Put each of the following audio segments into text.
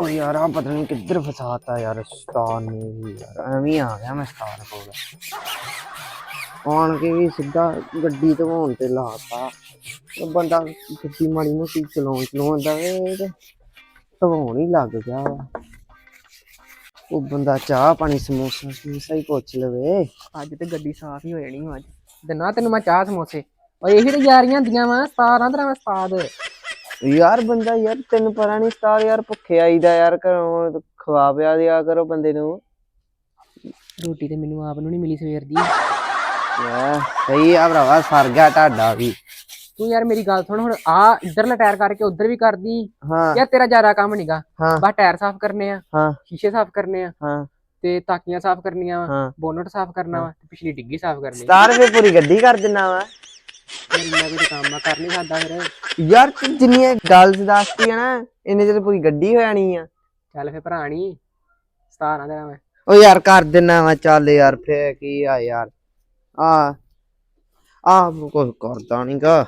ਓ ਯਾਰ ਆ ਪਤਾ ਨਹੀਂ ਕਿੱਧਰ ਫਸਾਤਾ ਯਾਰ ਸਟਾਰ ਨੇ ਵੀ ਯਾਰ। ਐਵੇਂ ਆ ਗਿਆ ਮੈਂ ਸਟਾਰ ਕੋਲ। ਆਣ ਕੇ ਵੀ ਸਿੱਧਾ ਗੱਡੀ ਧਵਾਉਣ ਤੇ ਲਾਤਾ। ਬੰਦਾ ਗੱਡੀ ਮਾੜੀ ਮੋਟੀ ਚਲਾਉਣ ਚਲਾਉਂਦਾ ਵੇ, ਤੇ ਧਵਾਉਣ ਹੀ ਲੱਗ ਗਿਆ। ਉਹ ਬੰਦਾ ਚਾਹ ਪਾਣੀ, ਸਮੋਸਾ ਸਮੋਸਾ ਹੀ ਪੁੱਛ ਲਵੇ। ਅੱਜ ਤੇ ਗੱਡੀ ਸਾਫ਼ ਹੀ ਹੋ ਜਾਣੀ ਅੱਜ। ਦਿਨਾ ਤੈਨੂੰ ਮੈਂ ਚਾਹ, ਸਮੋਸੇ। ਓਏ ਇਹੀ ਤੇ ਯਾਰੀਆਂ ਹੁੰਦੀਆਂ ਵਾ, ਸਤਾਰਾਂ ਤਰ੍ਹਾਂ ਮੈਂ ਉਸਤਾਦ। ਯਾਰ ਬੰਦਾ ਯਾਰ ਤੈਨੂੰ ਪਤਾ ਨਹੀਂ ਸਟਾਰ ਯਾਰ ਭੁੱਖੇ ਆਈਦਾ ਯਾਰ ਘਰੋਂ ਖਵਾ ਪਿਆ ਦਿਆ ਕਰੋ ਬੰਦੇ ਨੂੰ। ਰੋਟੀ ਤੇ ਮੈਨੂੰ ਆਪ ਨੂੰ ਨਹੀਂ ਮਿਲੀ ਸਵੇਰ ਦੀ। ਯਾਰ ਸਹੀ ਆ ਭਰਾਵਾ ਸਰ ਗਿਆ ਤੁਹਾਡਾ ਵੀ। ਤੂੰ ਯਾਰ ਮੇਰੀ ਗੱਲ ਸੁਣ ਹੁਣ ਆ ਇੱਧਰਲਾ ਟਾਇਰ ਕਰਕੇ ਉੱਧਰ ਵੀ ਕਰਦੀ। ਹਾਂ। ਯਾਰ ਤੇਰਾ ਜ਼ਿਆਦਾ ਕੰਮ ਨਹੀਂਗਾ ਹਾਂ। ਬਸ ਟਾਇਰ ਸਾਫ਼ ਕਰਨੇ ਆ ਹਾਂ। ਸ਼ੀਸ਼ੇ ਸਾਫ਼ ਕਰਨੇ ਆ ਹਾਂ। ਤੇ ਤਾਕੀਆਂ ਸਾਫ਼ ਕਰਨੀਆਂ ਵਾ ਬੋਨਟ ਸਾਫ਼ ਕਰਨਾ ਵਾ ਤੇ ਪਿਛਲੀ ਡਿੱਗੀ ਸਾਫ਼ ਕਰਨੀ ਸਟਾਰ ਫੇ ਪੂਰੀ ਗੱਡੀ ਕਰ ਦਿੰਨਾ ਵਾ। ਵੀ ਤਾਂ ਕੰਮ ਕਰ ਨਹੀਂ ਸਕਦਾ ਫਿਰ। ਯਾਰ ਤੂੰ ਜਿੰਨੀਆਂ ਗਰਲਸ ਦੱਸਦੀ ਆ ਨਾ ਇੰਨੇ ਚਿਰ ਪੂਰੀ ਗੱਡੀ ਹੋ ਜਾਣੀ ਆ। ਚੱਲ ਫੇ ਭਰਾਣੀ ਸਤਾਰਾਂ ਤੇਰਾ ਮੈਂ। ਓ ਯਾਰ ਕਰ ਦਿੰਨਾ ਵਾ ਚੱਲ ਯਾਰ ਫੇ ਕੀ ਆ ਯਾਰ। ਆ ਆ ਕੁਝ ਕਰਦਾ ਨਹੀਂਗਾ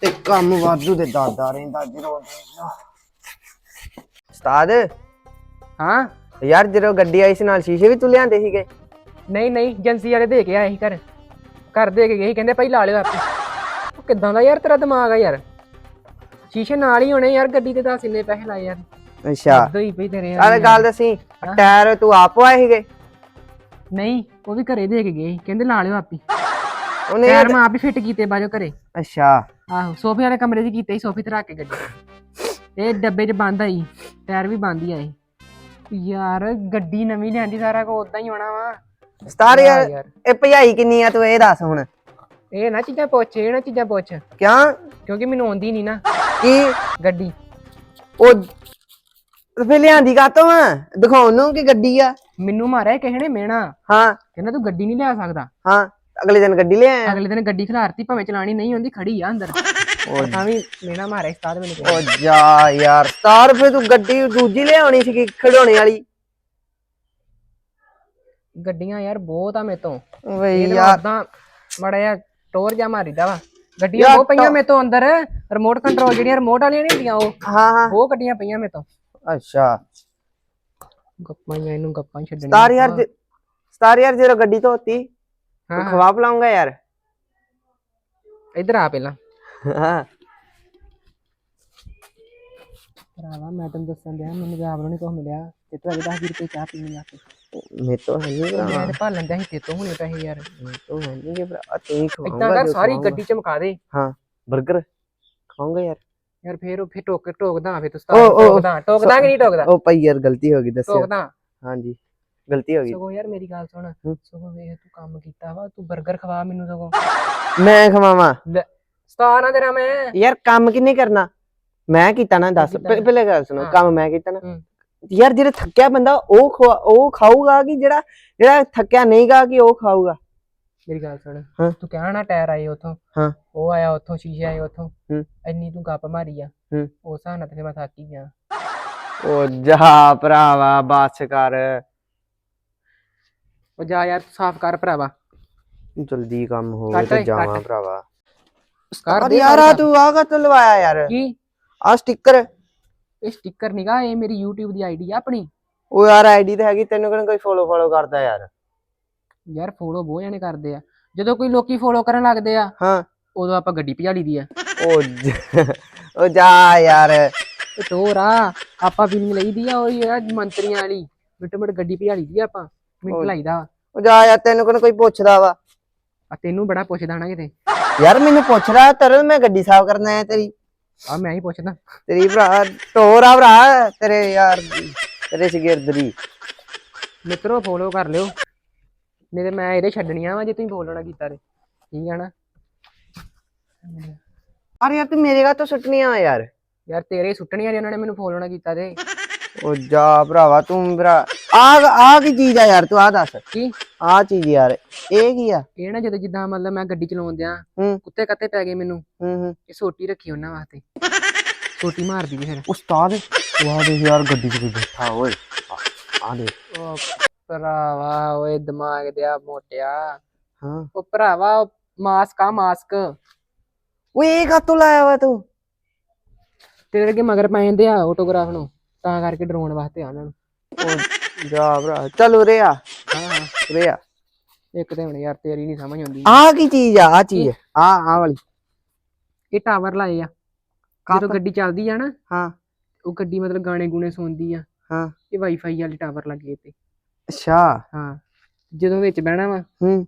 ਤੇ ਕੰਮ ਵਾਧੂ ਦੇ ਦਾਦਾ ਰਹਿੰਦਾ ਜਦੋਂ ਉਸਤਾਦ? ਹਾਂ? ਯਾਰ ਜਦੋਂ ਗੱਡੀ ਆਈ ਸੀ ਨਾਲ ਸ਼ੀਸ਼ੇ ਵੀ ਤੂੰ ਲਿਆਂਦੇ ਸੀਗੇ। ਨਹੀਂ ਨਹੀਂ ਏਜੰਸੀ ਵਾਲੇ ਦੇ ਕੇ ਆਏ ਸੀ ਘਰ। ਘਰ ਦੇ ਕੇ ਗਏ ਕਹਿੰਦੇ ਭਾਈ ਲਾ ਲਿਓ ਆਪੇ। ਉਹ ਕਿੱਦਾਂ ਦਾ ਯਾਰ ਤੇਰਾ ਦਿਮਾਗ ਆ ਯਾਰ? ਸ਼ੀਸ਼ੇ ਨਾਲ ਹੀ ਹੋਣੇ ਯਾਰ ਗੱਡੀ ਤੇ ਦੱਸ ਇੰਨੇ ਪੈਸੇ ਲਾਏ ਯਾਰ। ਅੱਛਾ। ਉਦੋਂ ਹੀ ਪਈ ਤੇਰੇ ਅਰੇ ਗੱਲ ਦੱਸੀ। ਟਾਇਰ ਤੂੰ ਆਪ ਆਏ ਸੀਗੇ? ਨਹੀਂ ਉਹ ਵੀ ਘਰੇ ਦੇ ਕੇ ਗਏ ਕਹਿੰਦੇ ਲਾ ਲਿਓ ਆਪੇ। ਉਹਨੇ ਟਾਇਰ ਮੈਂ ਆਪ ਹੀ ਫਿੱਟ ਕੀਤੇ ਬਾਜੋ ਘਰੇ। ਅੱਛਾ। ਆਹੋ ਸੋਫੇ ਵਾਲੇ ਕਮਰੇ 'ਚ ਕੀਤੇ ਸੀ ਸੋਫੇ ਤੇ ਰੱਖ ਕੇ ਗੱਡੀ। ਇਹ ਡੱਬੇ 'ਚ ਬੰਦ ਆਈ ਟਾਇਰ ਵੀ ਬੰਦ ਹੀ ਆਏ। ਯਾਰ ਗੱਡੀ ਨਵੀਂ ਲਿਆਂਦੀ ਸਾਰਾ ਕੋ ਉਦਾਂ ਹੀ ਹੋਣਾ ਵਾ। ਸਟਾਰ ਯਾਰ ਯਾਰ। ਇਹ ਭਜਾਈ ਕਿੰਨੀ ਆ ਤੂੰ ਇਹ ਦੱਸ ਹੁਣ। ਇਹ ਨਾ ਚੀਜ਼ਾਂ ਪੁੱਛ ਇਹ ਨਾ ਚੀਜ਼ਾਂ ਪੁੱਛ। ਕਿਉਂ? ਕਿਉਂਕਿ ਮੈਨੂੰ ਆਉਂਦੀ ਨਹੀਂ ਨਾ। ਕੀ? ਗੱਡੀ। ਉਹ ਫੇ ਲਿਆਂਦੀ ਕਾਤੋਂ ਆ? ਦਿਖਾਉਣ ਨੂੰ ਕਿ ਗੱਡੀ ਆ? ਮੈਨੂੰ ਮਾਰਿਆ ਕਿਸੇ ਨੇ ਮਿਹਣਾ। ਹਾਂ। ਕਹਿੰਦਾ ਤੂੰ ਗੱਡੀ ਨਹੀਂ ਲਿਆ ਸਕਦਾ। ਹਾਂ ਅਗਲੇ ਦਿਨ ਗੱਡੀ ਲਿਆਇਆ ਅਗਲੇ ਦਿਨ ਗੱਡੀ ਖਿਲਾਰਤੀ ਭਾਵੇਂ ਚਲਾਣੀ ਨਹੀਂ ਹੁੰਦੀ ਖੜੀ ਆ ਅੰਦਰ। ਉਹ ਤਾਂ ਵੀ ਮਿਹਣਾ ਮਾਰਿਆ ਉਸਤਾਦ ਮੈਨੂੰ। ਉਹ ਜਾ ਯਾਰ ਸਟਾਰ ਫੇ ਤੂੰ ਗੱਡੀ ਦੂਜੀ ਲਿਆਉਣੀ ਸੀ ਖਿਡੌਣੇ ਵਾਲੀ? ਗੱਡੀਆਂ ਯਾਰ ਬਹੁਤ ਆ ਮੇਤੋਂ। ਵੇ ਇਹ ਯਾਰ। ਉਦਾਂ ਮੜਾ ਯਾਰ ਟੋਰ ਜਾ ਮਾਰੀਦਾ ਵਾ। ਗੱਡੀਆਂ ਬਹੁਤ ਪਈਆਂ ਮੇਤੋਂ ਅੰਦਰ। ਰਿਮੋਟ ਕੰਟਰੋਲ ਜਿਹੜੀਆਂ ਰਿਮੋਟ ਵਾਲੀਆਂ ਨਹੀਂ ਹੁੰਦੀਆਂ ਉਹ ਹਾਂ ਹਾਂ। ਉਹ ਗੱਡੀਆਂ ਪਈਆਂ ਮੇਤੋਂ। ਅੱਛਾ। ਗੱਪਾਂ ਜਾਂ ਇਹਨੂੰ ਗੱਪਾਂ ਛੱਡਣੀਆਂ ਸਟਾਰ ਯਾਰ ਜੇ- ਸਟਾਰ ਯਾਰ ਜਦੋਂ ਗੱਡੀ ਤੂੰ ਹਾਂ। ਖਵਾ ਪਲਾਉਂਗਾ ਯਾਰ। ਇੱਧਰ ਆ ਪਹਿਲਾਂ। ਹਾਂ। ਭਰਾਵਾ ਮੈਂ ਤੈਨੂੰ ਦੱਸਣ ਦਿਆ ਮੈਨੂੰ ਤਾਂ ਨੂੰ ਨਹੀਂ ਕੁਝ ਮਿਲਿਆ। ਤੇ ਤੂੰ ਅਜੇ 10 ਰੁਪਏ ਚਾਹ ਪੀਣ ਲੱਗ ਪਈ। ਮੇ ਤੋਂ ਹੈ ਨਹੀਂ ਭਰਾ ਮੈਂ ਤੇ ਭਾਲਣ ਦਿਆ ਸੀ ਤੇ ਤੋਂ ਹੁਣੇ ਪੈਸੇ ਯਾਰ। ਮੇ ਤੋਂ ਹੈ ਨਹੀਂ ਭਰਾ। ਤੂੰ ਹੀ ਇਦਾਂ ਖਵਾਉਂਗਾ ਕਰ ਸਾਰੀ ਗੱਡੀ ਚਮਕਾ ਦੇ। 버ਗਰ ਖਾਉਂਗਾ ਯਾਰ। ਯਾਰ ਫੇਰ ਉਹ ਫੇਰ ਟੋਕ ਟੋਕਦਾ ਫੇਰ ਤੂੰ ਓ, ਓ, ਟੋਕਦਾ ਟੋਕਦਾ ਕਿ ਨਹੀਂ ਟੋਕਦਾ? ਉਹ ਭਾਈ ਯਾਰ ਗਲਤੀ ਹੋ ਗਈ ਦੱਸਿਓ ਟੋਕਦਾ। ਹਾਂਜੀ ਗਲਤੀ ਹੋ ਗਈ। ਸਗੋਂ ਯਾਰ ਮੇਰੀ ਗੱਲ ਸੁਣ ਹੂੰ। ਸਗੋਂ ਵੇਖ ਤੂੰ ਕੰਮ ਕੀਤਾ ਵਾ ਤੂੰ 버ਗਰ ਖਵਾ ਮੈਨੂੰ ਸਗੋਂ। ਮੈਂ ਖਵਾਵਾਂ? ਸਤਾਰ ਆ ਤੇਰਾ ਮੈਂ। ਯਾਰ ਕੰਮ ਕਿੰਨੇ ਕਰਨਾ? ਮੈਂ ਕੀਤਾ ਨਾ ਦੱਸ ਪਹਿ- ਪਹਿਲੇ ਗੱਲ ਸੁਣੋ। ਕੰਮ ਮੈਂ ਕੀਤਾ ਨਾ। ਯਾਰ ਜਿਹੜਾ ਥੱਕਿਆ ਬੰਦਾ ਉਹ ਖਵਾ ਉਹ ਖਾਊਗਾ ਕਿ ਜਿਹੜਾ ਜਿਹੜਾ ਥੱਕਿਆ ਨਹੀਂਗਾ ਕਿ ਉਹ ਖਾਊਗਾ ਮੇਰੀ ਗੱਲ ਸੁਣ ਹਾਂ। ਤੂੰ ਕਹਿਣਾ ਨਾ ਟਾਇਰ ਆਏ ਉਥੋਂ ਹਾਂ। ਉਹ ਆਇਆ ਉਥੋਂ ਸ਼ੀਸ਼ੇ ਆਏ ਉਥੋਂ ਹੂੰ। ਇੰਨੀ ਤੂੰ ਗੱਪ ਮਾਰੀ ਆ ਹੂੰ। ਉਸ ਹਿਸਾਬ ਨਾਲ ਤੇ ਫਿਰ ਮੈਂ ਥੱਕ ਹੀ ਗਿਆ ਉਹ ਜਾ ਭਰਾਵਾ ਬਾਸ ਕਰ ਉਹ ਜਾ ਯਾਰ ਤੂੰ ਸਾਫ਼ ਕਰ ਭਰਾਵਾ ਜਲਦੀ ਕੰਮ ਹੋ ਕੱਟ ਤੇ ਓਏ, ਜਾਵਾਂ ਕੱਟ। ਭਰਾਵਾ ਕਰ ਦੇ ਯਾਰ ਆ। ਤੂੰ ਆਹ ਕਾ ਲਵਾਇਆ ਯਾਰ ਕੀ ਆ ਸਟicker ਇਹ ਸਟicker ਨਿਗਾ ਇਹ ਮੇਰੀ YouTube ਦੀ ਆਈਡੀ ਆ ਆਪਣੀ। ਉਹ ਯਾਰ ਆਈਡੀ ਤੇ ਹੈਗੀ ਤੈਨੂੰ ਕਿਹੜਾ ਕੋਈ ਫੋਲੋ ਫੋਲੋ ਕਰਦਾ ਯਾਰ। ਯਾਰ ਫੋਲੋ ਬਹੁਤ ਜਾਣੇ ਕਰਦੇ ਆ। ਜਦੋਂ ਕੋਈ ਲੋਕੀ ਫੋਲੋ ਕਰਨ ਲੱਗਦੇ ਆ ਹਾਂ। ਉਦੋਂ ਆਪਾਂ ਗੱਡੀ ਭਜਾ ਲਈ ਦੀ ਆ। ਉਹ ਜ- ਉਹ ਜਾ ਯਾਰ। ਤੇ ਤੋਰ ਆ ਆਪਾਂ ਫੀਲਿੰਗ ਲਈਦੀ ਆ ਉਹ ਯਾਰ ਮੰਤਰੀਆਂ ਵਾਲੀ। ਮਿੰਟ ਮਿੰਟ ਗੱਡੀ ਭਜਾ ਲਈ ਦੀ ਆ ਆਪਾਂ ਮਿੰਟ ਲਾਈਦਾ। ਉਹ ਜਾ ਯਾਰ ਤੈਨੂੰ ਕਿਹੜਾ ਕੋਈ ਪੁੱਛਦਾ ਵਾ? ਆ ਤੈਨੂੰ ਬੜਾ ਪੁੱਛਦਾ ਨਾ ਕਿਤੇ। ਯਾਰ ਮੈਨੂੰ ਪੁੱਛ ਰਿਹਾ ਤਰਨ ਮੈਂ ਗੱਡੀ ਸਾਫ਼ ਕਰਨ ਆਇਆ ਤੇਰੀ। ਆ ਮੈਂ ਹੀ ਪੁੱਛਦਾ। ਤੇਰੀ ਭਰਾ ਟੋਰ ਆ ਭਰਾ ਤੇਰੇ ਯਾਰ ਤੇਰੇ ਸ਼ਗਿਰਦਰੀ ਮਿੱਤਰੋ ਫੋਲੋ ਕਰ ਲਿਓ। ਨਹੀਂ ਤੇ ਮੈਂ ਇਹਦੇ ਛੱਡਣੀਆਂ ਵਾ ਜੇ ਤੁਸੀਂ ਫੋਲੋ ਨਾ ਕੀਤਾ ਤੇ। ਠੀਕ ਆ ਨਾ? ਅਰੇ ਯਾਰ ਤੂੰ ਮੇਰੇ ਘਰ ਤੋਂ ਸੁੱਟਣੀਆਂ ਆ ਯਾਰ। ਯਾਰ ਤੇਰੇ ਸੁੱਟਣੀਆਂ ਜੇ ਉਹਨਾਂ ਨੇ ਮੈਨੂੰ ਫੋਲੋ ਨਾ ਕੀਤਾ ਤੇ। ਉਹ ਜਾ ਭਰਾਵਾ ਤੂੰ ਭਰਾ ਆ ਆ ਕੀ ਚੀਜ਼ ਆ ਯਾਰ ਤੂੰ ਆ ਦੱਸ। ਕੀ? ਆ ਚੀਜ਼ ਯਾਰ ਇਹ ਕੀ ਆ? ਇਹ ਨਾ ਜਦੋਂ ਜਿੱਦਾਂ ਮਤਲਬ ਮੈਂ ਗੱਡੀ ਚਲਾਉਣ ਦਿਆਂ ਹੂੰ। ਕੁੱਤੇ ਕੱਤੇ ਪੈ ਗਏ ਮੈਨੂੰ। ਹੂੰ ਹੂੰ। ਇਹ ਸੋਟੀ ਰੱਖੀ ਉਹਨਾਂ ਵਾਸਤੇ। ਸੋਟੀ ਮਾਰਦੀ ਵੀ ਫਿਰ। ਉਸਤਾਦ ਵਾਹ ਦੇ ਯਾਰ ਗੱਡੀ 'ਚ ਕੋਈ ਬੈਠਾ ਓਏ। ਆ ਦੇ ਉਹ ਭਰਾਵਾ ਓਏ ਦਿਮਾਗ ਦਿਆ ਮੋਟਿਆ। ਹਾਂ। ਉਹ ਭਰਾਵਾ ਮਾਸਕ ਆ ਮਾਸਕ। ਓਏ ਇਹ ਕਾਤੋਂ ਲਾਇਆ ਵਾ ਤੂੰ? ਤੇਰੇ ਅੱਗੇ ਮਗਰ ਪੈ ਜਾਂਦੇ ਆ ਆਟੋਗ੍ਰਾਫ ਨੂੰ। ਤਾਂ ਕਰਕੇ ਡਰਾਉਣ ਵਾਸਤੇ ਆ ਉਹਨਾਂ ਨੂੰ। ਉਹ ਜਾ ਭਰਾ। ਚੱਲ ਉਰੇ ਆ। ਉਰੇ ਆ। ਇੱਕ ਤੇ ਹੁਣ ਯਾਰ ਤੇਰੀ ਨਹੀਂ ਸਮਝ ਆਉਂਦੀ। ਆ ਕੀ ਚੀਜ਼ ਆ ਆ ਚੀਜ਼। ਆ ਆ ਵਾਲੀ। ਇਹ ਟਾਵਰ ਲਾਏ ਆ। ਜਦੋਂ ਗੱਡੀ ਚੱਲਦੀ ਆ ਨਾ ਹਾਂ। ਉਹ ਗੱਡੀ ਮਤਲਬ ਗਾਣੇ ਗੁਣੇ ਸੁਣਦੀ ਆ। ਹਾਂ। ਇਹ ਵਾਈਫਾਈ ਵਾਲੇ ਟਾਵਰ ਲੱਗੇ ਤੇ ਅੱਛਾ। ਹਾਂ। ਜਦੋਂ ਵਿੱਚ ਬਹਿਣਾ ਵਾ ਹੂੰ।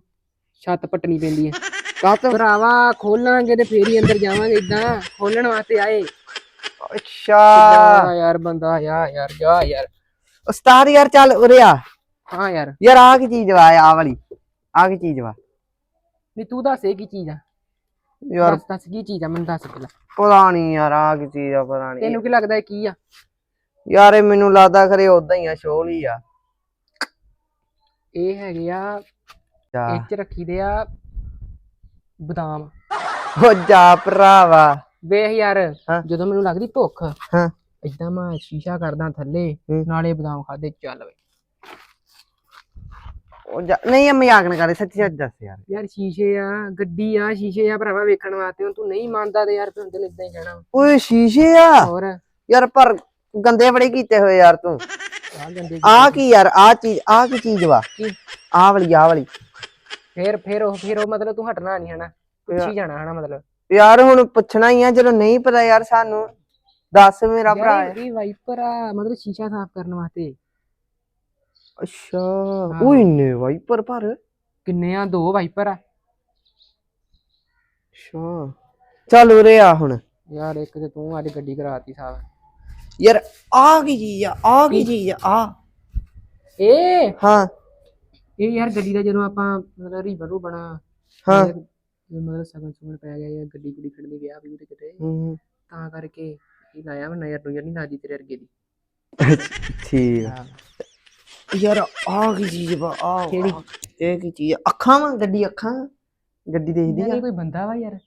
ਛੱਤ ਪੱਟਣੀ ਪੈਂਦੀ ਆ। ਕਾਤ ਭਰਾਵਾ ਖੋਲਾਂਗੇ ਤੇ ਫੇਰ ਹੀ ਅੰਦਰ ਜਾਵਾਂਗੇ ਇਦਾਂ ਖੋਲਣ ਵਾਸਤੇ ਆਏ। ਅੱਛਾ। ਯਾਰ ਬੰਦਾ ਆ ਯਾਰ ਜਾ ਯਾਰ। ਉਸਤਾਦ ਯਾਰ ਚੱਲ ਉਰੇ ਆ। ਹਾਂ ਯਾਰ। ਯਾਰ ਆ ਕੀ ਚੀਜ਼ ਵਾ ਆ ਵਾਲੀ ਆ ਕੀ ਚੀਜ਼ ਵਾ? ਨਹੀਂ ਤੂੰ ਦੱਸ ਇਹ ਕੀ ਚੀਜ਼ ਆ? ਯਾਰ ਦੱਸ ਦੱਸ ਕੀ ਚੀਜ਼ ਆ ਮੈਨੂੰ ਦੱਸ ਪਹਿਲਾਂ। ਪਤਾ ਨਹੀਂ ਯਾਰ ਆ ਕੀ ਚੀਜ਼ ਆ ਪਤਾ ਨਹੀਂ। ਤੈਨੂੰ ਕੀ ਲੱਗਦਾ ਇਹ ਕੀ ਆ? ਯਾਰ ਇਹ ਮੈਨੂੰ ਲੱਗਦਾ ਖਰੇ ਉਦਾਂ ਹੀ ਆ ਸ਼ੋਲ ਹੀ ਆ। ਇਹ ਹੈਗੇ ਆ ਜਾ। ਇਹ ਚ ਰੱਖੀ ਦੇ ਆ ਬਦਾਮ। ਹੋ ਜਾ ਭਰਾਵਾ। ਵੇਖ ਯਾਰ ਹਾਂ। ਜਦੋਂ ਮੈਨੂੰ ਲੱਗਦੀ ਭੁੱਖ ਹਾਂ। ਇਦਾਂ ਮੈਂ ਸ਼ੀਸ਼ਾ ਕਰਦਾ ਥੱਲੇ ਹੂੰ। ਨਾਲੇ ਬਦਾਮ ਖਾਦੇ ਚੱਲ ਵੇ। ਉਹ ਜਾ ਨਹੀਂ ਇਹ ਮਜ਼ਾਕ ਨਾ ਕਰੇ ਸੱਚੀ ਸੱਚ ਦੱਸ ਯਾਰ। ਯਾਰ ਸ਼ੀਸ਼ੇ ਆ ਗੱਡੀ ਆ ਸ਼ੀਸ਼ੇ ਆ ਭਰਾਵਾ ਵੇਖਣ ਵਾਸਤੇ ਹੁਣ ਤੂੰ ਨਹੀਂ ਮੰਨਦਾ ਤੇ ਯਾਰ ਫਿਰ ਤੈਨੂੰ ਇਦਾਂ ਹੀ ਕਹਿਣਾ। ਵਾ। ਓਏ ਸ਼ੀਸ਼ੇ ਆ? ਹੋਰ? ਯਾਰ ਪਰ ਗੰਦੇ ਬੜੇ ਕੀਤੇ ਹੋਏ ਯਾਰ ਤੂੰ। ਆ ਗੰਦੇ ਆ ਕੀ ਯਾਰ ਆ ਚੀਜ਼ ਆ ਕੀ ਚੀਜ਼ ਵਾ? ਕੀ? ਆ ਵਾਲੀ ਆ ਵਾਲੀ। ਫੇਰ ਫੇਰ ਉਹ ਫੇਰ ਉਹ ਮਤਲਬ ਤੂੰ ਹਟਣਾ ਨਹੀਂ ਹਨਾ ਪੁੱਛੀ ਜਾਣਾ ਹਨਾ ਮਤਲਬ। ਯਾਰ ਹੁਣ ਪੁੱਛਣਾ ਹੀ ਆ ਜਦੋਂ ਨਹੀਂ ਪਤਾ ਯਾਰ ਸਾਨੂੰ ਦੱਸ ਮੇਰਾ ਭਰਾ ਯਾਰ ਇਹ ਵਾਈਪਰ ਆ ਮਤਲਬ ਸ਼ੀਸ਼ਾ ਸਾਫ਼ ਕਰਨ ਵਾਸਤੇ। ਅੱਛਾ ਉਹ ਇੰਨੇ ਵਾਈਪਰ ਪਰ ਕਿੰਨੇ ਆ? ਦੋ ਵਾਈਪਰ ਆ। ਅੱਛਾ। ਚੱਲ ਉਰੇ ਆ ਹੁਣ। ਯਾਰ ਇੱਕ ਤੇ ਤੂੰ ਅੱਜ ਗੱਡੀ ਕਰਾਤੀ ਸਾਫ਼ ਯਾਰ ਆ ਕੀ ਚੀਜ਼ ਆ? ਆ ਕੀ ਚੀਜ਼ ਆ? ਆ। ਇਹ ਹਾਂ। ਇਹ ਯਾਰ ਗੱਡੀ ਦਾ ਜਦੋਂ ਆਪਾਂ ਮਤਲਬ ਰੀਬਨ ਰੂ ਬਣਾ ਹਾਂ। ਮਤਲਬ ਸਗਨ ਸੁਗਨ ਪੈ ਗਿਆ ਜਾਂ ਗੱਡੀ ਗੁੱਡੀ ਖੜਨੀ ਵਿਆਹ ਵੀ ਤੇ ਕਿਤੇ ਤਾਂ ਕਰਕੇ ਇਹ ਲਾਇਆ ਵਾ ਨਜ਼ਰ ਨੁਜ਼ਰ ਨਹੀਂ ਲਾਦੀ ਤੇਰੇ ਅਰਗੇ ਦੀ। ਠੀਕ ਆ। ਯਾਰ ਆ ਕੀ ਚੀਜ਼ ਵਾ ਆ ਕਿਹੜੀ? ਇਹ ਕੀ ਚੀਜ਼ ਆ? ਅੱਖਾਂ ਵਾ ਗੱਡੀ ਅੱਖਾਂ ਗੱਡੀ ਦੇਖਦੀ ਯਾਰ ਆ। ਇਹ ਕੋਈ ਬੰਦਾ ਵਾ ਯਾਰ?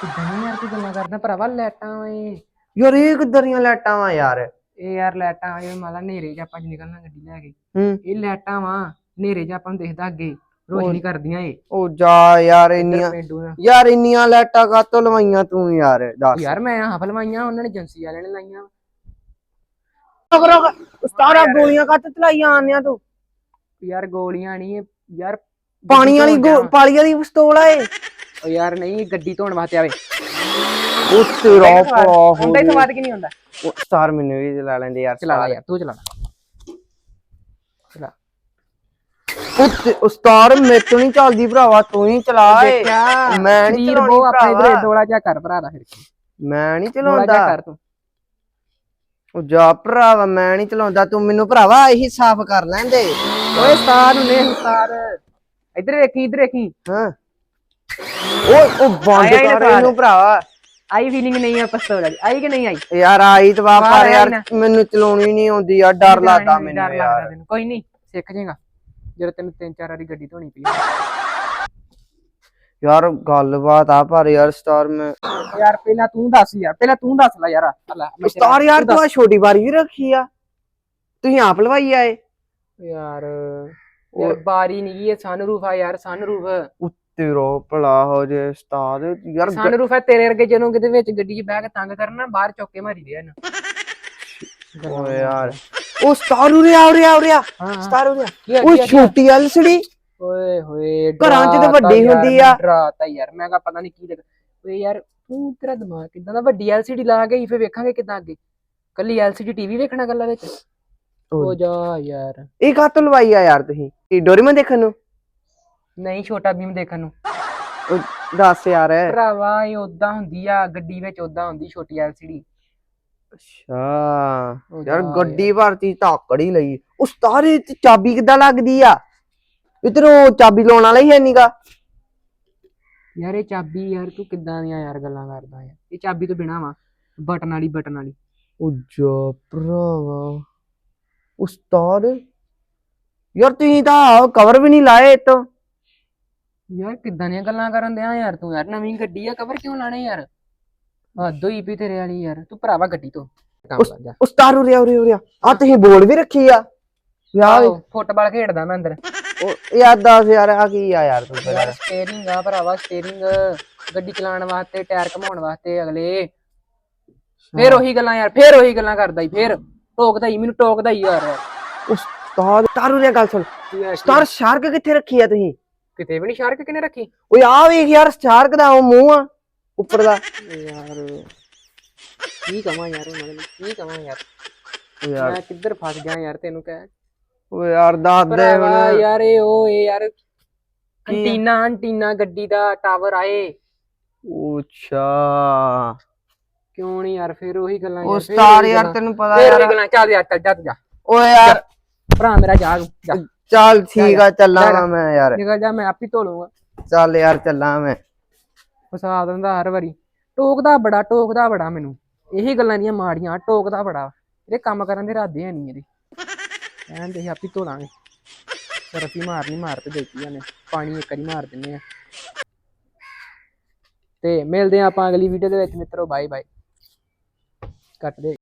ਕਿੱਦਾਂ ਨੀ ਯਾਰ ਤੂੰ ਗੱਲਾਂ ਕਰਦਾ? ਭਰਾਵਾ ਲੈਟਾਂ ਓਏ ਯਾਰ ਇਹ ਕਿੱਦਾਂ ਦੀਆਂ ਲਾਈਟਾਂ ਵਾ ਯਾਰ? ਇਹ ਯਾਰ ਲੈਟਾਂ ਇਹ ਮਾਲਾ ਹਨੇਰੇ 'ਚ ਆਪਾਂ ਅੱਜ ਨਿਕਲਣਾ ਗੱਡੀ ਲੈ ਕੇ। ਹੂੰ। ਇਹ ਲੈਟਾਂ ਵਾ ਹਨੇਰੇ 'ਚ ਆਪਾਂ ਨੂੰ ਦਿਖਦਾ ਅੱਗੇ। ਰੋਸ਼ਨੀ ਕਰਦੀਆਂ ਏ ਉਹ ਜਾ ਯਾਰ ਇੰਨੀਆਂ ਪਿੰਡੂ ਨਾਲ ਯਾਰ ਇੰਨੀਆਂ ਲਾਈਟਾਂ ਕਾਤੋਂ ਲਵਾਈਆਂ ਤੂੰ ਯਾਰ? ਦੱਸ। ਯਾਰ ਮੈਂ ਆਹ ਫਲਵਾਈਆਂ ਉਹਨਾਂ ਨੇ ਏਜੰਸੀ ਵਾਲਿਆਂ ਨੇ ਲਾਈਆਂ। ਉਸਤਾਰਾ ਗੋਲੀਆਂ ਕੱਟ ਚਲਾਈਆਂ ਆਨਿਆ ਤੂੰ? ਯਾਰ ਗੋਲੀਆਂ ਨਹੀਂ ਯਾਰ ਪਾਣੀ ਵਾਲੀ ਗੋ- ਪਾਲੀ ਵਾਲੀ ਪਿਸਤੌਲ ਆ ਇਹ? ਯਾਰ ਨਹੀਂ ਗੱਡੀ ਧੋਣ ਵਾਸਤੇ ਆਵੇ। ਉਹ ਤੇਰਾ ਭਰਾ ਹੁੰਦਾ ਹੀ ਸਵਾਦ ਕਿ ਨਹੀਂ ਹੁੰਦਾ? ਉਸਤਾਰ ਮੈਨੂੰ ਵੀ ਚਲਾ ਲੈਂਦੇ ਯਾਰ ਚਲਾ ਲੈ ਯਾਰ ਤੂੰ ਚਲਾ ਲੈ। ਚਲਾ। ਉੱਤੇ ਉਸਤਾਰ ਮੇਰੇ ਤੋਂ ਨਹੀਂ ਚੱਲਦੀ ਭਰਾਵਾ ਤੂੰ ਹੀ ਚਲਾ ਏ। ਮੈਂ ਨੀ ਸਰੀਰ ਚਲਾਉਣੀ ਬੋ ਆਪਣੇ ਭਰਾਵਾ। ਜਾ ਕਰ ਭਰਾ ਦਾ ਫਿਰ। ਮੈਂ ਨਹੀਂ ਜਾ ਚਲਾਉਂਦਾ। ਕਰ ਤੂੰ। ਉਹ ਜਾ ਭਰਾਵਾ ਮੈਂ ਨਹੀਂ ਚਲਾਉਂਦਾ ਤੂੰ ਮੈਨੂੰ ਭਰਾਵਾ ਇਹੀ ਸਾਫ਼ ਕਰ ਲੈਂਦੇ। ਓਏ ਸਤਾਰ ਨੂੰ ਸਤਾਰ ਇਧਰ ਵੇਖੀ ਇਧਰ ਵੇਖੀ। ਹਾਂ। ਓਏ ਉਹ ਬੰਦ ਆਇਆ ਕਰ ਇਹਨੂੰ ਭਰਾਵਾ। ਆਈ ਫੀਲਿੰਗ ਨਹੀਂ ਆ ਪਿਸਤੌਲ ਵਾਲੀ। ਆਈ ਕਿ ਨਹੀਂ ਆਈ? ਯਾਰ ਆਈ ਤਾਂ ਬਾਹਰ ਪਰ ਆਈ ਯਾਰ। ਮੈਨੂੰ ਚਲਾਉਣੀ ਨਹੀਂ ਆਉਂਦੀ ਯਾਰ ਡਰ ਲੱਗਦਾ ਮੈਨੂੰ ਯਾਰ। ਕੋਈ ਨਹੀਂ ਸਿੱਖ ਜਾਏਗਾ। ਜਦੋਂ ਤੈਨੂੰ ਤਿੰਨ ਚਾਰ ਵਾਰੀ ਗੱਡੀ ਧੋਣੀ ਪਈ ਯਾਰ ਗੱਲਬਾਤ ਆ ਪਰ ਯਾਰ ਸਟਾਰ ਮੈਂ ਯਾਰ ਪਹਿਲਾਂ ਤੂੰ ਦੱਸ ਯਾਰ ਪਹਿਲਾਂ ਤੂੰ ਦੱਸ ਲੈ ਯਾਰ। ਸਟਾਰ ਯਾਰ ਤੂੰ ਆ ਛੋਟੀ ਬਾਰੀ ਵੀ ਰੱਖੀ ਆ। ਤੁਸੀਂ ਆਪ ਲਵਾਈ ਆਏ ਯਾਰ ਯਾਰ ਬਾਰੀ ਨਹੀਂ ਇਹ ਸਨਰੂਫ ਆ ਯਾਰ ਸਨਰੂਫ ਤੇਰਾ ਭਲਾ ਹੋ ਜੇ ਉਸਤਾਦ ਯਾਰ ਸਨਰੂਫ ਹੈ ਤੇਰੇ ਵਰਗੇ ਜਦੋਂ ਕਿਤੇ ਵਿੱਚ ਗੱਡੀ 'ਚ ਬਹਿ ਕੇ ਤੰਗ ਕਰਨਾ ਬਾਹਰ ਚੁੱਕ ਕੇ ਮਾਰੀ ਦੇ ਇਹਨੂੰ। ਓਏ ਯਾਰ ਉਹ ਸਟਾਰ ਉਰੇ ਆ ਉਰੇ ਆ ਉਰੇ ਆ। ਸਟਾਰ ਉਰੇ ਆ। ਉਹ? ਛੋਟੀ ਐਲਸੀਡੀ ਓਏ ਹੋਏ ਘਰਾਂ 'ਚ ਤਾਂ ਵੱਡੀ ਹੁੰਦੀ ਆ। ਡਰਾਤਾ ਯਾਰ ਮੈਂ ਕਹਾ ਪਤਾ ਨਹੀਂ ਕੀ ਲੱਗ। ਓਏ ਯਾਰ ਤੂੰ ਤੇਰਾ ਦਿਮਾਗ ਕਿਦਾਂ ਦਾ? ਵੱਡੀ ਐਲਸੀਡੀ ਲਾ ਕੇ ਹੀ ਫੇ ਵੇਖਾਂਗੇ ਕਿਦਾਂ ਅੱਗੇ। ਕੱਲੀ ਐਲਸੀਡੀ ਟੀਵੀ ਵੇਖਣਾ ਗੱਲਾਂ ਵਿੱਚ? ਹੋ ਜਾ ਯਾਰ। ਇਹ ਕਾਤੋਂ ਲਵਾਈ ਆ ਯਾਰ ਤੁਸੀਂ? ਇਹ ਡੋਰੀਮਨ ਦੇਖਣ ਨੂੰ? ਨਹੀਂ ਛੋਟਾ ਭੀਮ ਦੇਖਣ ਨੂੰ। ਦੱਸ ਯਾਰ। ਭਰਾਵਾ ਇਹ ਉਦਾਂ ਹੁੰਦੀ ਆ ਗੱਡੀ ਵਿੱਚ ਉਦਾਂ ਹੁੰਦੀ ਛੋਟੀ ਐਲਸੀਡੀ ਅੱਛਾ। ਯਾਰ ਗੱਡੀ ਭਰਤੀ ਧਾਕੜੀ ਲਈ। ਉਸਤਾਦ ਇਹ 'ਚ ਚਾਬੀ ਕਿੱਦਾਂ ਲੱਗਦੀ ਆ? ਇਧਰ ਉਹ ਚਾਬੀ ਲਾਉਣ ਵਾਲਾ ਹੀ ਹੈ ਨੀਗਾ। ਯਾਰ ਇਹ ਚਾਬੀ ਯਾਰ ਤੂੰ ਕਿੱਦਾਂ ਦੀਆਂ ਯਾਰ ਗੱਲਾਂ ਕਰਦਾ ਯਾਰ। ਇਹ ਚਾਬੀ ਤੋਂ ਬਿਨਾ ਵਾ ਬਟਨ ਵਾਲੀ ਬਟਨ ਵਾਲੀ। ਉਹ ਜਾ ਭਰਾਵਾ ਉਸਤਾਦ। ਯਾਰ ਤੁਸੀਂ ਤਾਂ ਕਵਰ ਵੀ ਨਹੀਂ ਲਾਏ ਇਤੋਂ ਯਾਰ ਕਿੱਦਾਂ ਦੀਆਂ ਗੱਲਾਂ ਕਰਨ ਦਿਆਂ ਯਾਰ ਤੂੰ ਯਾਰ ਨਵੀਂ ਗੱਡੀ ਆ ਕਵਰ ਕਿਉਂ ਲਾਣੇ ਯਾਰ? ਹੱਦ ਹੋਈ ਪਈ ਤੇਰੇ ਵਾਲੀ ਯਾਰ ਤੂੰ ਭਰਾਵਾ ਗੱਡੀ ਤੋਂ। ਕੰਮ ਜਾ। ਉਸਤਾਦ ਉਰੇ ਆ, ਉਰੇ ਉਰੇ ਆ। ਤੁਸੀਂ ਬੋਲ ਵੀ ਰੱਖੀ ਆ। ਆਹੋ ਫੁੱਟਬਾਲ ਖੇਡਦਾ ਮੈਂ ਅੰਦਰ। ਉਹ ਯਾਰ ਦੱਸ ਯਾਰ ਆ ਕੀ ਆ ਯਾਰ ਤੂੰ ਯਾਰ ਸਟੀਅਰਿੰਗ ਆ ਭਰਾਵਾ ਸਟੀਅਰਿੰਗ ਗੱਡੀ ਚਲਾਉਣ ਵਾਸਤੇ ਟਾਇਰ ਘਮਾਉਣ ਵਾਸਤੇ ਅਗਲੇ। ਫੇਰ ਉਹੀ ਗੱਲਾਂ ਯਾਰ ਫੇਰ ਉਹੀ ਗੱਲਾਂ ਕਰਦਾ ਈ ਫੇਰ ਟੋਕਦਾ ਹੀ ਮੈਨੂੰ ਟੋਕਦਾ ਹੀ ਯਾਰ। ਉਸਤਾਦ ਤਾਰੂ ਦੀਆਂ ਗੱਲ ਸੁਣ। ਉਸਤਾਦ ਸ਼ਾਰਕ ਕਿੱਥੇ ਰੱਖੀ ਆ ਤੁਸੀਂ? ਕਿਤੇ ਵੀ ਨਹੀਂ ਸ਼ਾਰਕ ਕਿਨੇ ਰੱਖੀ? ਓਏ ਆ ਵੇਖ ਯਾਰ ਸ਼ਾਰਕ ਦਾ ਉਹ ਮੂੰਹ ਆ ਉੱਪਰ ਦਾ। ਯਾਰ ਕੀ ਕਵਾਂ ਯਾਰ ਉਹਨਾਂ ਨੂੰ ਕੀ ਕਵਾਂ ਯਾਰ? ਯਾਰ। ਮੈਂ ਕਿੱਧਰ ਫਸ ਗਿਆ ਯਾਰ ਤੈਨੂੰ ਕਹਿ? ਓ ਯਾਰ ਦੱਸ ਦੇ ਭਰਾਵਾ ਹੁਣ। ਯਾਰ ਇਹ ਉਹ ਇਹ ਯਾਰ। ਅੰਟੀਨਾ ਅੰਟੀਨਾ ਗੱਡੀ ਦਾ ਟਾਵਰ ਆਏ। ਅੱਛਾ। ਕਿਉਂ ਨਹੀਂ ਯਾਰ ਫੇਰ ਉਹੀ ਗੱਲਾਂ ਉਹ ਫੇਰ ਸਟਾਰ ਯਾਰ ਗੱਲਾਂ। ਤੈਨੂੰ ਪਤਾ ਫੇਰ ਯਾਰ। ਗੱਲਾਂ ਚੱਲ ਯਾਰ ਚੱਲ ਜਾ ਤੂੰ ਜਾ। ਓਏ ਯਾਰ। ਭਰਾ ਮੇਰਾ ਜਾ ਤੂੰ, ਜਾ। ਚੱਲ ਠੀਕ ਆ ਚੱਲਾਂ। ਵਾਂ ਮੈਂ ਯਾਰ। ਨਿਕਲ ਜਾ ਮੈਂ ਆਪ ਹੀ ਧੋ ਲੂੰਗਾ ਚੱਲ ਯਾਰ ਚੱਲਾਂ ਮੈਂ। ਫਸਾ ਦਿੰਦਾ ਹਰ ਵਾਰੀ। ਟੋਕਦਾ ਬੜਾ ਟੋਕਦਾ ਬੜਾ ਮੈਨੂੰ। ਇਹੀ ਗੱਲਾਂ ਦੀਆਂ ਮਾੜੀਆਂ ਟੋਕਦਾ ਬੜਾ। ਇਹਦੇ ਕੰਮ ਕਰਨ ਦੇ ਇਰਾਦੇ ਹੈ ਨਹੀਂ ਇਹਦੇ। ਕਹਿੰਦੇ ਦੇ ਆਪ ਹੀ ਧੋ ਲਾਂਗੇ। ਪਰ ਅਸੀਂ ਮਾਰਨੀ, ਮਾਰ ਤੇ ਦੇਖੀ ਜਾਂਦੇ ਪਾਣੀ ਇੱਕ ਵਾਰੀ ਮਾਰ ਦਿੰਨੇ ਆ। ਤੇ ਮਿਲਦੇ ਆ ਆਪਾਂ ਅਗਲੀ ਵੀਡੀਓ ਦੇ ਵਿੱਚ, ਮਿੱਤਰੋ। ਬਾਏ ਬਾਏ ਕੱਟ ਦੇ।